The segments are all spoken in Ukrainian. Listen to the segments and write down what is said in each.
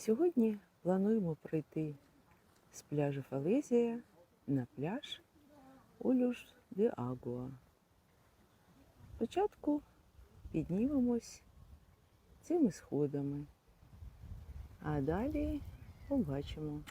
Сьогодні плануємо пройти з пляжу Фалезія на пляж Олюш де Агуа. Спочатку піднімемось цими сходами, а далі побачимо.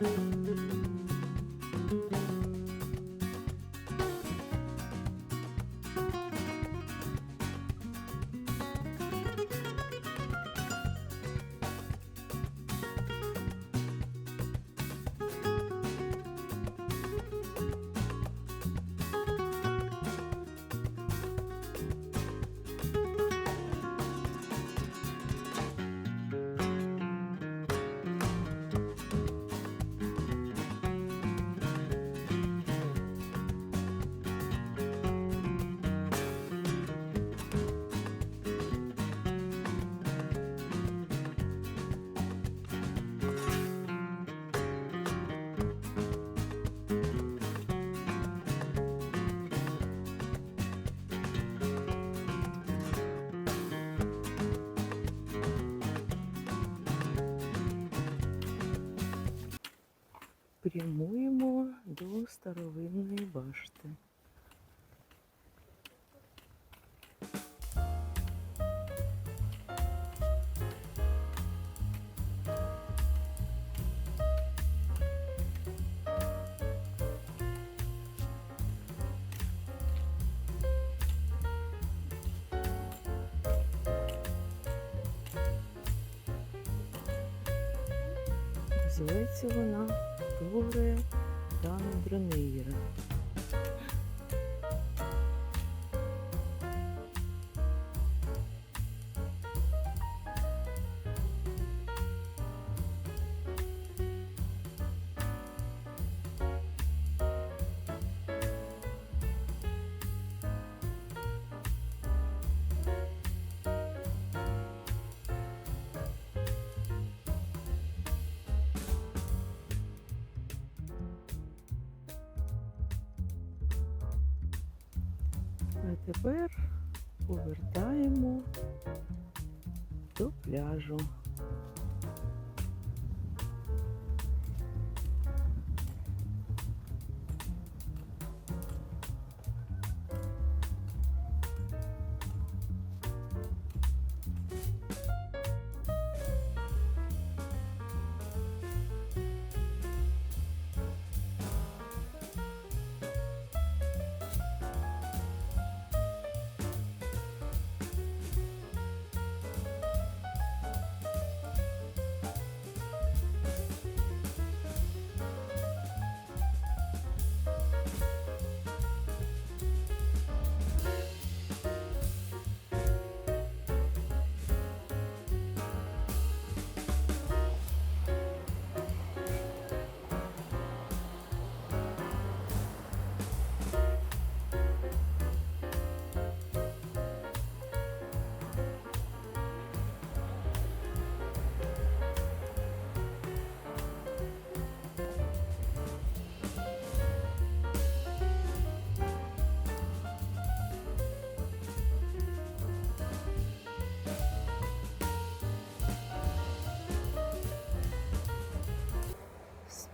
Bye. Прямуємо до старовинної башти. Називається вона Торе Дана Бронеїра. А тепер повертаємо до пляжу.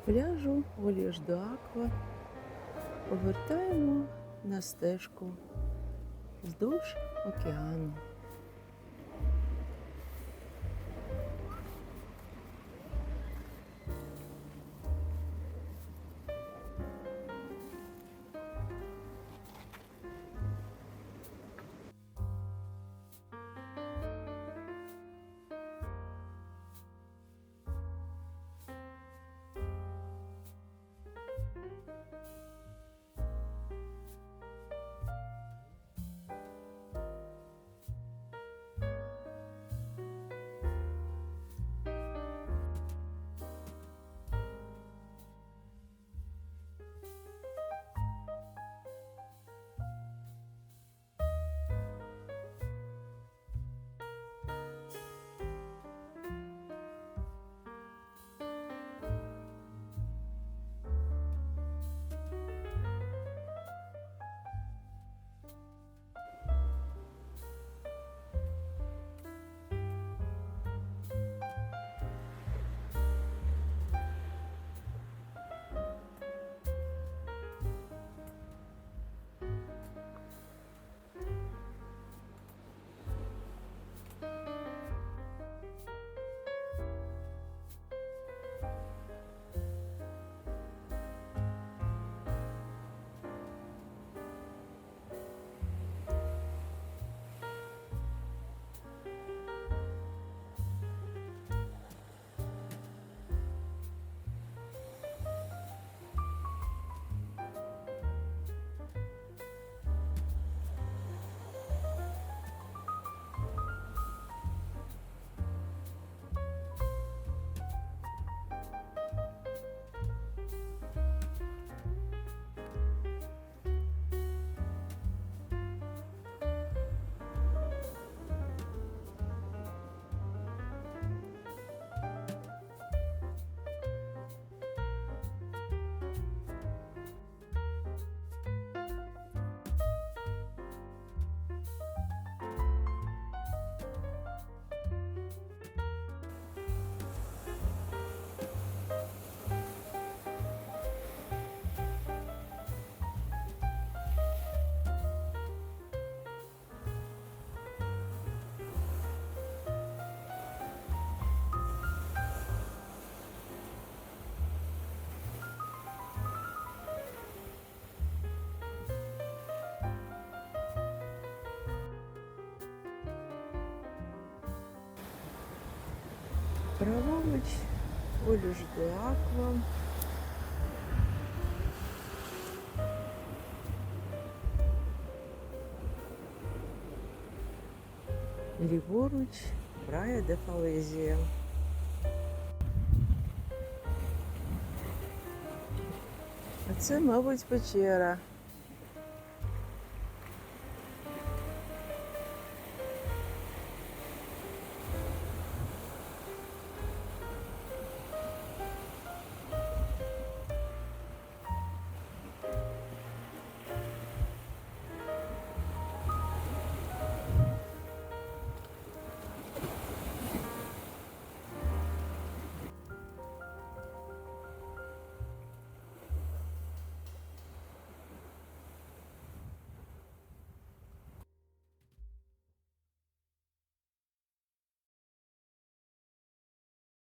Пляжу Оліж до Аква повертаємо на стежку вздовж океану. Праворуч Оліж до Аква. Ліворуч Прая де Фалезія. А це, мабуть, печера